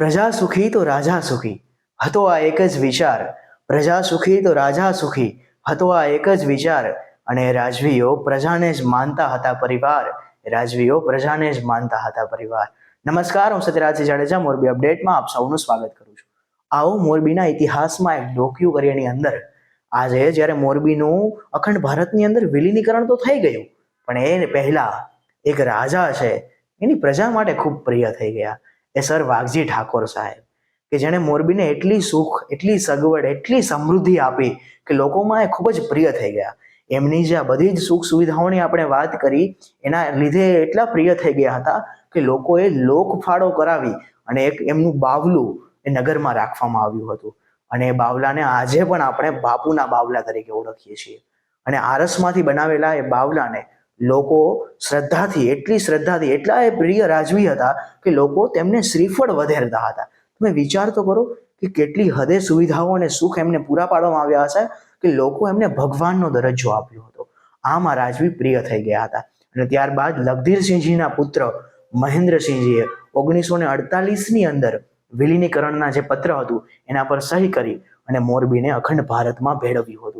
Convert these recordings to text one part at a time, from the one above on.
પ્રજા સુખી તો રાજા સુખી, હતો આ એક જ વિચાર. પ્રજા સુખી તો રાજા સુખી, હતો આ એક જ વિચાર. અને રાજવીઓ પ્રજાને જ માનતા હતા પરિવાર. રાજવીઓ પ્રજાને જ માનતા હતા પરિવાર. નમસ્કાર, હું સત્યરાજ જાડેજા, મોરબી અપડેટમાં આપ સૌનું સ્વાગત કરું છું. આવો મોરબીના ઇતિહાસમાં એક ડોક્યુ કરીની અંદર. આજે જ્યારે મોરબીનું અખંડ ભારતની અંદર વિલીનીકરણ તો થઈ ગયું, પણ એ પહેલા એક રાજા છે. એની પ્રજા માટે ખૂબ પ્રિય થઈ ગયા. એ સર વાઘજી ઠાકોર સાહેબ, કે જેણે મોરબીને એટલી સુખ, એટલી સગવડ, એટલી સમૃદ્ધિ આપી કે લોકોમાં એ ખૂબ જ પ્રિય થઈ ગયા. એમની જે આ બધી જ સુખ સુવિધાઓની આપણે વાત કરી, એના લીધે એટલા પ્રિય થઈ ગયા હતા કે લોકોએ લોકફાળો કરાવી અને એક એમનું બાવલું એ નગરમાં રાખવામાં આવ્યું હતું. અને એ બાવલાને આજે પણ આપણે બાપુના બાવલા તરીકે ઓળખીએ છીએ. અને આરસમાંથી બનાવેલા એ બાવલાને લોકો શ્રદ્ધાથી, એટલી શ્રદ્ધાથી, એટલા એ પ્રિય રાજવી હતા કે લોકો તેમને શ્રીફળ વધેરતા હતા. તમે વિચાર તો કરો કે કેટલી હદે સુવિધાઓ અને સુખ એમને પૂરા પાડવામાં આવ્યા હશે કે લોકો એમને ભગવાનનો દરજ્જો આપ્યો હતો. આમ રાજવી પ્રિય થઈ ગયા હતા. અને ત્યારબાદ લગધીરસિંહજીના પુત્ર મહેન્દ્રસિંહજીએ ઓગણીસો ને અડતાલીસની અંદર વિલીનીકરણના જે પત્ર હતું એના પર સહી કરી અને મોરબીને અખંડ ભારતમાં ભેળવ્યું હતું.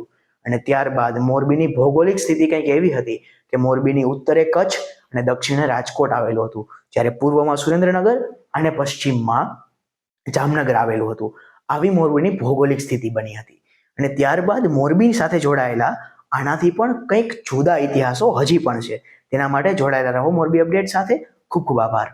અને ત્યારબાદ મોરબીની ભૌગોલિક સ્થિતિ કંઈક એવી હતી કે મોરબીની ઉત્તરે કચ્છ અને દક્ષિણે રાજકોટ આવેલું હતું, જ્યારે પૂર્વમાં સુરેન્દ્રનગર અને પશ્ચિમમાં જામનગર આવેલું હતું. આવી મોરબીની ભૌગોલિક સ્થિતિ બની હતી. અને ત્યારબાદ મોરબી સાથે જોડાયેલા આનાથી પણ કંઈક જુદા ઇતિહાસો હજી પણ છે. તેના માટે જોડાયેલા રહો મોરબી અપડેટ સાથે. ખૂબ ખૂબ આભાર.